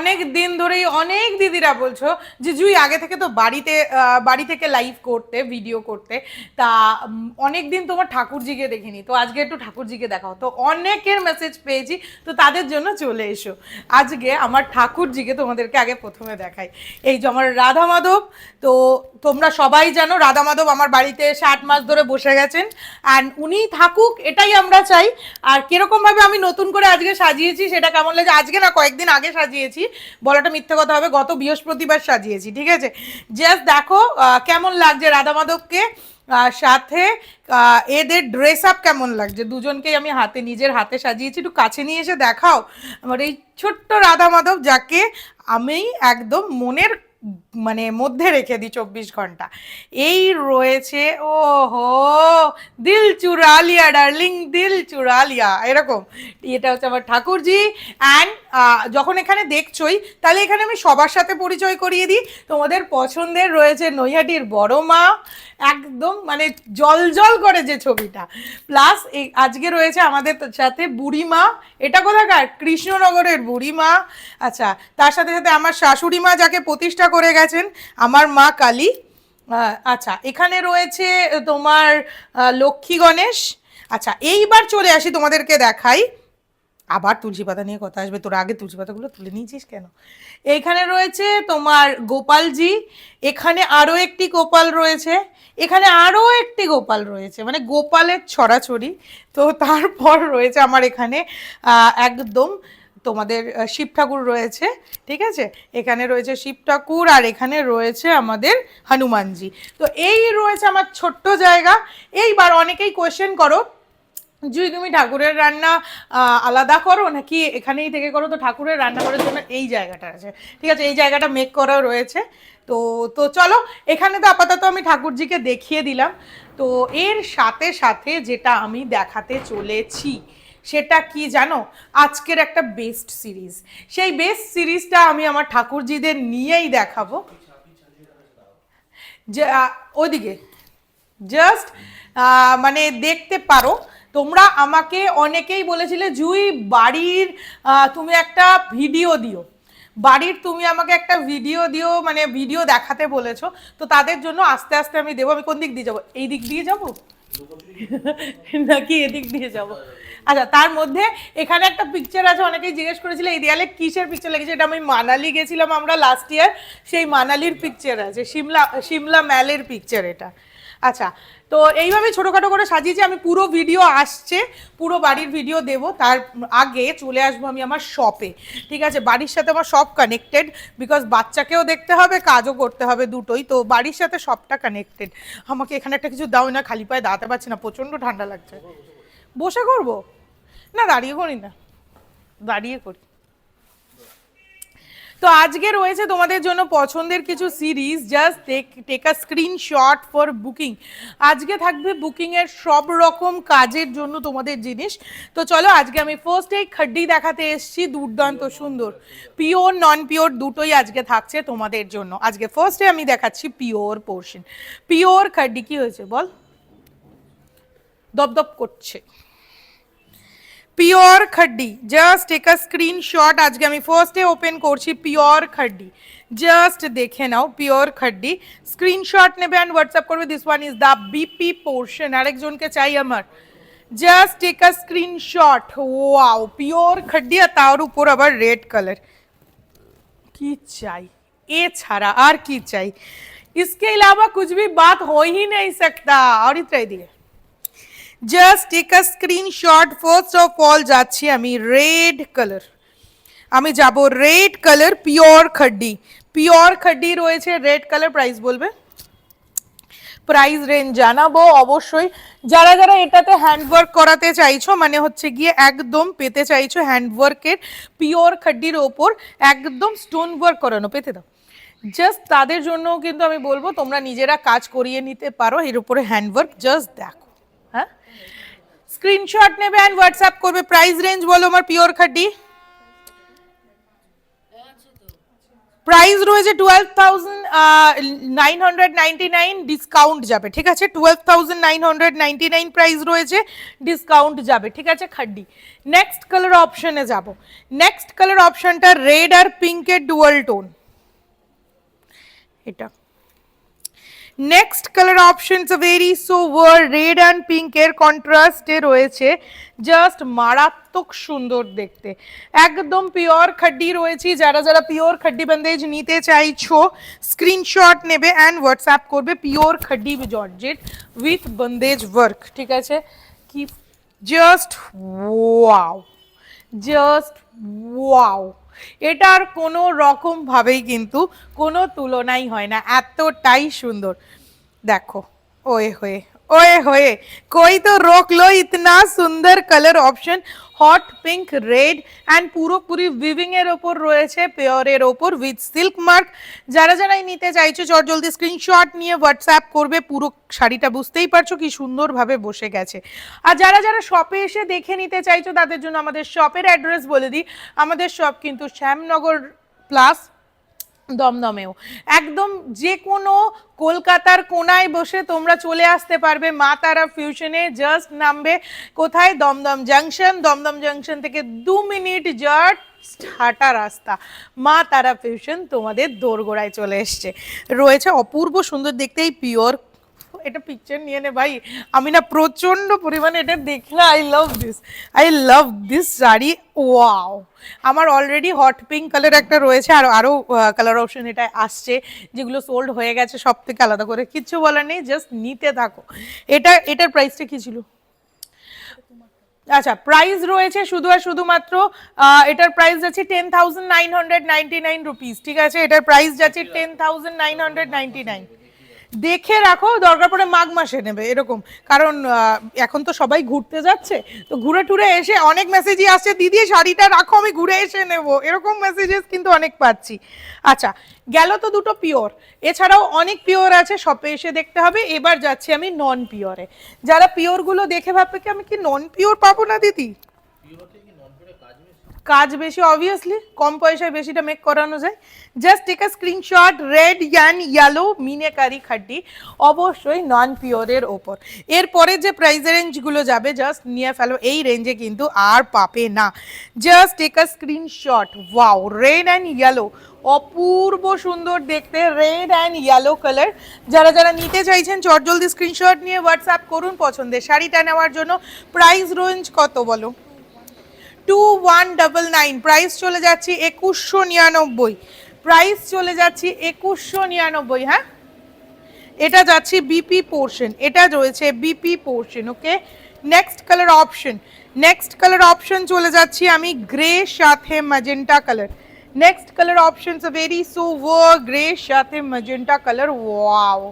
অনেক দিন ধরেই অনেক দিদিরা বলছো যে, জুই, আগে থেকে তো বাড়িতে বাড়ি থেকে লাইভ করতে ভিডিও করতে। তা অনেক দিন তোমার ঠাকুরজিকে দেখিনি। তো আজকে একটু ঠাকুরজিকে দেখাও। তো অনেকের মেসেজ পেয়েছি, তো তাদের জন্য চলে এসো। আজকে আমার ঠাকুরজিকে তোমাদেরকে আগে প্রথমে দেখাই। এই যে আমার রাধা মাধব, তো তোমরা সবাই জানো, রাধা মাধব আমার বাড়িতে এসে আট মাস ধরে বসে গেছেন। অ্যান্ড উনি থাকুক, এটাই আমরা চাই। আর কীরকম ভাবে আমি নতুন করে আজকে সাজিয়েছি, সেটা কেমন লাগে? আজকে না, কয়েকদিন আগে সাজিয়েছি। বলাটা মিথ্যে কথা হবে, গত বৃহস্পতিবার সাজিয়েছি, ঠিক আছে? জাস্ট দেখো কেমন লাগছে রাধা মাধবকে? সাথে এদের ড্রেস আপ কেমন লাগছে? দুজনকেই আমি হাতে, নিজের হাতে সাজিয়েছি, একটু কাছে নিয়ে এসে দেখাও। আমার এই ছোট্ট রাধা মাধব, যাকে আমি একদম মনের মানে মধ্যে রেখে দিই চব্বিশ ঘণ্টা। এই রয়েছে ও হো দিল চুরালিয়া, ডার্লিং, দিল চুরালিয়া। এরকম। এটা হচ্ছে আমার ঠাকুরজি। অ্যান্ড যখন এখানে দেখছই, তাহলে এখানে আমি সবার সাথে পরিচয় করিয়ে দিই। তোমাদের পছন্দের রয়েছে নৈহাটির বড় মা। একদম মানে জল জল করে যে ছবিটা। প্লাস এই আজকে রয়েছে আমাদের সাথে বুড়িমা এটা কোথাকার? কৃষ্ণনগরের বুড়িমা আচ্ছা তার সাথে সাথে আমার শাশুড়ি মা যাকে প্রতিষ্ঠা করে গেছেন। আমার মা কালী। আচ্ছা এখানে রয়েছে তোমার লক্ষ্মী গণেশ। আচ্ছা এইবার চলে আসি তোমাদেরকে দেখাই। আবার তুলসী পাতা নিয়ে কথা আসবে। তোর আগে তুলসী পাতাগুলো তুলে নিয়েছিস কেন? এইখানে রয়েছে তোমার গোপালজি। এখানে আরও একটি গোপাল রয়েছে। এখানে আরও একটি গোপাল রয়েছে। মানে গোপালের ছড়াছড়ি। তো তারপর রয়েছে আমার এখানে একদম তোমাদের শিব ঠাকুর রয়েছে, ঠিক আছে? এখানে রয়েছে শিব ঠাকুর আর এখানে রয়েছে আমাদের হনুমানজি। তো এই রয়েছে আমার ছোট্ট জায়গা। এইবার অনেকেই কোয়েশ্চেন করো যদি তুমি ঠাকুরের রান্না আলাদা করো নাকি এখানেই থেকে করো? তো ঠাকুরের রান্না করার জন্য এই জায়গাটা আছে, ঠিক আছে? এই জায়গাটা মেক করা রয়েছে। তো তো চলো, এখানে তো আপাতত আমি ঠাকুরজিকে দেখিয়ে দিলাম। তো এর সাথে সাথে যেটা আমি দেখাতে চলেছি সেটা কি জানো? আজকের একটা বেস্ট সিরিজ সেই বেস্ট সিরিজটা আমি আমার ঠাকুরজিদের নিয়েই দেখাবো। যে আহ, ওইদিকে। জাস্ট মানে দেখতে পারো তোমরা আমাকে অনেকেই বলেছিলে জুই বাড়ির তুমি একটা ভিডিও দিও। বাড়ির তুমি আমাকে একটা ভিডিও দিও মানে ভিডিও দেখাতে বলেছ। তো তাদের জন্য আস্তে আস্তে আমি দেবো। আমি কোন দিক দিয়ে যাব? এই দিক দিয়ে যাব। নাকি এদিক দিয়ে যাব? আচ্ছা তার মধ্যে এখানে একটা পিকচার আছে, অনেকেই জিজ্ঞেস করেছিল, এই দেয়ালে কিসের পিকচার লেগেছে? এটা আমি মানালি গেছিলাম আমরা লাস্ট ইয়ার সেই মানালির পিকচার আছে সিমলা সিমলা ম্যালের পিকচার এটা। আচ্ছা তো এইভাবে ছোটোখাটো করে সাজিয়েছি, আমি পুরো ভিডিও আসছে, পুরো বাড়ির ভিডিও দেব, তার আগে চলে আসব আমি আমার শপে ঠিক আছে? বাড়ির সাথে আমার সব কানেক্টেড বিকজ বাচ্চাকেও দেখতে হবে, কাজও করতে হবে দুটোই, তো বাড়ির সাথে সবটা কানেক্টেড আমাকে এখানে একটা কিছু দাও না, খালি পায়ে দাঁড়াতে পারছি না, প্রচণ্ড ঠান্ডা লাগছে। বসে করব? না, দাঁড়িয়ে করি না। দাঁড়িয়ে করি। তো আজকে রয়েছে তোমাদের জন্য পছন্দের কিছু series. Just take a screenshot for booking আজকে থাকবে বুকিংয়ের সব রকম কাজের জন্য তোমাদের জিনিস। তো চলো, আজকে আমি ফার্স্ট এই খাড্ডি দেখাতে এসেছি, দুর্দান্ত সুন্দর। পিওর নন পিওর দুটোই আজকে থাকছে তোমাদের জন্য। আজকে ফার্স্টে আমি দেখাচ্ছি পিওর পোর্শন পিওর খাড্ডি, কি হয়েছে বল? দপদপ করছে pure khaddi just take a screenshot আজকে আমি ফার্স্টে ওপেন করছি পিওর খাড্ডি জাস্ট দেখে নাও পিওর খাড্ডি স্ক্রিনশট নেবে অ্যান্ড হোয়াটসঅ্যাপ করবে this one is the BP portion আরেকজনকে চাই আমার just take a screenshot wow pure khaddi আর তার উপর আবার রেড কালার কি চাই এছাড়া আর কি চাই इसके अलावा कुछ भी बात हो ही नहीं सकता और इतना दिए just take a screenshot first of all যাচ্ছি আমি রেড কালার আমি যাব red colour pure khaddi pure khaddi রয়েছে রেড কালার প্রাইস বলবে? প্রাইস রেঞ্জ জানাব অবশ্যই। যারা যারা এটাতে হ্যান্ডওয়ার্ক করাতে চাইছো মানে হচ্ছে গিয়ে একদম পেতে চাইছো হ্যান্ডওয়ার্কের পিওর খাড্ডির ওপর, একদম স্টোন ওয়ার্ক করানো, পেতে দাও। জাস্ট তাদের জন্য কিন্তু আমি বলব, তোমরা নিজেরা কাজ করিয়ে নিতে পারো, এর উপরে হ্যান্ডওয়ার্ক জাস্ট দেখো। স্ক্রিনশট নেবে অ্যান্ড হোয়াটসঅ্যাপ করবে প্রাইস রেঞ্জ বলো আমার পিওর খাড্ডি প্রাইস রয়েছে twelve thousand nine hundred ninety nine discount যাবে ঠিক আছে twelve thousand nine hundred ninety nine price রয়েছে ডিসকাউন্ট যাবে ঠিক আছে খাড্ডি নেক্সট কালার অপশনে যাব নেক্সট কালার অপশনটা রেড আর পিঙ্কের ডুয়াল টোন এটা next colour options very sober red and পিঙ্কের কন্ট্রাস্টে রয়েছে। জাস্ট মারাত্মক সুন্দর দেখতে। একদম পিওর খাড্ডি রয়েছে। যারা যারা পিওর খাড্ডি বন্দেজ নিতে চাইছো স্ক্রিনশট নেবে অ্যান্ড হোয়াটসঅ্যাপ করবে pure khaddi georgette with bandhej work ঠিক আছে? কি জাস্ট ওয়াও জাস্ট ওয়াও এটার কোনো রকম ভাবেই কিন্তু কোনো তুলনাই হয় না এতটাই সুন্দর। দেখো ওয়ে হয়ে ওয়ে হয়ে कोई तो रोक लो इतना सुंदर colour option hot pink red and পুরোপুরি উইভিং এর ওপর রয়েছে পেয়ারের ওপর উইথ সিল্ক মার্ক যারা যারাই নিতে চাইছো চট জলদি স্ক্রিনশট নিয়ে হোয়াটসঅ্যাপ করবে পুরো শাড়িটা বুঝতেই পারছো কি সুন্দরভাবে বসে গেছে আর যারা যারা শপে এসে দেখে নিতে চাইছো তাদের জন্য আমাদের শপের অ্যাড্রেস বলে দিই আমাদের শপ কিন্তু শ্যামনগর প্লাস দমদমেও। একদম যে কোনো কলকাতার কোনায় বসে তোমরা চলে আসতে পারবে মা তারা ফিউশনে জাস্ট নামবে কোথায়? দমদম জাংশন দমদম জাংশন থেকে দু মিনিট জাস্ট হাঁটা রাস্তা। মা তারা ফিউশন তোমাদের দোরগোড়ায় চলে এসছে। রয়েছে অপূর্ব সুন্দর দেখতে এই পিওর এটা পিকচার নিয়ে নে ভাই। আমি না প্রচণ্ড পরিমাণে এটা দেখলে I love this I love this sari wow আমার অলরেডি হট পিঙ্ক কালার একটা রয়েছে আর আরও কালার অপশন এটা আসছে যেগুলো সোল্ড হয়ে গেছে সব থেকে আলাদা করে। কিচ্ছু বলার নেই জাস্ট নিতে থাকো। এটা এটার প্রাইসটা কি ছিল? আচ্ছা প্রাইস রয়েছে শুধু আর শুধুমাত্র এটার প্রাইস যাচ্ছে ten thousand nine hundred ninety nine rupees ঠিক আছে? এটার প্রাইস যাচ্ছে ten thousand nine hundred ninety nine দেখে রাখো, দরকার পড়ে মাঘ মাসে নেবে, এরকম। কারণ এখন তো সবাই ঘুরতে যাচ্ছে, তো ঘুরে টুরে এসে অনেক মেসেজই আসছে, দিদি, শাড়িটা রাখো, আমি ঘুরে এসে নেব। এরকম মেসেজেস কিন্তু অনেক পাচ্ছি। আচ্ছা গেল তো দুটো পিওর। এছাড়াও অনেক পিওর আছে শপে এসে দেখতে হবে। এবার যাচ্ছি আমি নন পিওরে যারা পিওরগুলো দেখে ভাববে কি, আমি কি নন পিওর পাবো না, দিদি? কাজ বেশি অবভিয়াসলি কম পয়সায় বেশিটা মেক করানো যায়। Just take a screenshot red and yellow meenakari khaddi অবশ্যই নন পিওরের ওপর। এরপরে যে প্রাইস রেঞ্জগুলো যাবে জাস্ট নিয়ে ফেলো, এই রেঞ্জে কিন্তু আর পাবে না। Just take a screenshot wow red and yellow অপূর্ব সুন্দর দেখতে রেড অ্যান্ড ইয়েলো কালার যারা যারা নিতে চাইছেন চট জলদি স্ক্রিনশট নিয়ে হোয়াটসঅ্যাপ করুন পছন্দের। শাড়িটা নেওয়ার জন্য প্রাইস রেঞ্জ কত বলো? Two one double nine price চলে যাচ্ছে একুশশো নিরানব্বই। প্রাইস চলে যাচ্ছে একুশশো নিরানব্বই হ্যাঁ? এটা যাচ্ছে বিপি পোর্শন এটা রয়েছে BP portion okay next colour option next colour option চলে যাচ্ছি আমি গ্রে সাথে magenta colour next colour option very sober grey সাথে magenta colour wow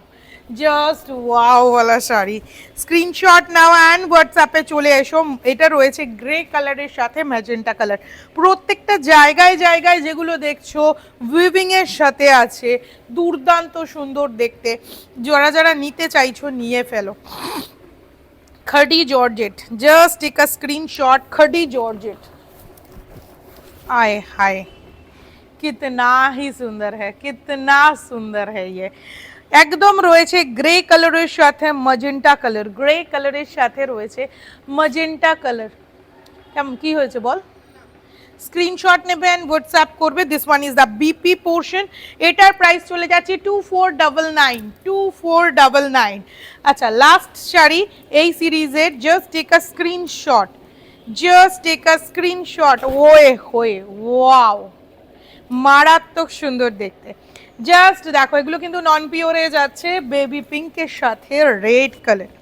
just wow ওয়ালা শাড়ি স্ক্রিনশট নাও অ্যান্ড হোয়াটসঅ্যাপে চলে এসো এটা রয়েছে গ্রে কালারের সাথে ম্যাজেন্টা কালার প্রত্যেকটা জায়গায় জায়গায় যেগুলো দেখছো উইভিং এর সাথে আছে দুর্দান্ত সুন্দর দেখতে যারা যারা নিতে চাইছো নিয়ে ফেলো khaddi georgette just take a screenshot khaddi georgette आए हाय कितना ही सुंदर है कितना सुंदर है ये একদম রয়েছে গ্রে কালারের সাথে মজেন্টা কালার। গ্রে কালারের সাথে রয়েছে মজেন্টা কালার। কেমন, কি হয়েছে বল? স্ক্রিনশট নেবেন হোয়াটসঅ্যাপ করবে। This one is the BP portion এটার প্রাইস চলে যাচ্ছে two four double nine two four double nine আচ্ছা লাস্ট শাড়ি এই সিরিজের। Just take a screenshot just take a screenshot way, হয়ে ওয়াও মারাত্মক সুন্দর দেখতে। জাস্ট দেখো, এগুলো কিন্তু নন পিওরে যাচ্ছে। বেবি পিঙ্কের সাথে রেড কালার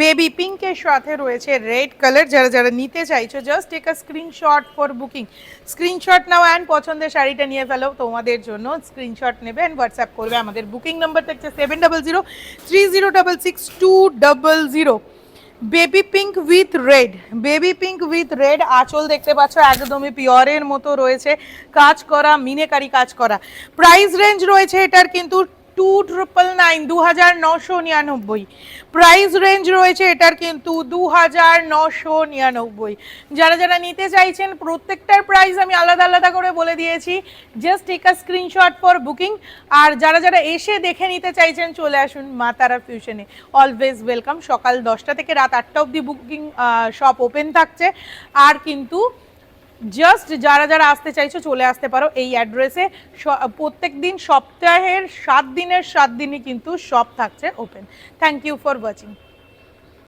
বেবি পিঙ্কের সাথে রয়েছে রেড কালার যারা যারা নিতে চাইছো just take a screenshot for booking screenshot now and পছন্দের শাড়িটা নিয়ে ফেলো। তোমাদের জন্য স্ক্রিনশট নেবে অ্যান্ড হোয়াটসঅ্যাপ করবে। আমাদের বুকিং নাম্বার থাকছে seven double zero three zero double six two double zero baby pink with red baby pink with red আঁচল দেখতে পাচ্ছ, একদমই পিওরের মতো রয়েছে। কাজ করা, মিনেকারি কাজ করা। প্রাইস রেঞ্জ রয়েছে এটার কিন্তু টু ট্রিপল নাইন দু হাজার নশো নিরানব্বই প্রাইস রেঞ্জ রয়েছে এটার কিন্তু দু হাজার নশো নিরানব্বই যারা যারা নিতে চাইছেন, প্রত্যেকটার প্রাইস আমি আলাদা আলাদা করে বলে দিয়েছি। Just take a screenshot for booking আর যারা যারা এসে দেখে নিতে চাইছেন, চলে আসুন মা তারা ফিউশনে অলওয়েজ ওয়েলকাম সকাল দশটা থেকে রাত আটটা অবধি বুকিং শপ ওপেন থাকছে। আর কিন্তু জাস্ট যারা যারা আসতে চাইছো, চলে আসতে পারো এই অ্যাড্রেসে প্রত্যেক দিন সপ্তাহের সাত দিনের সাত দিনই কিন্তু শপ থাকছে open thank you for watching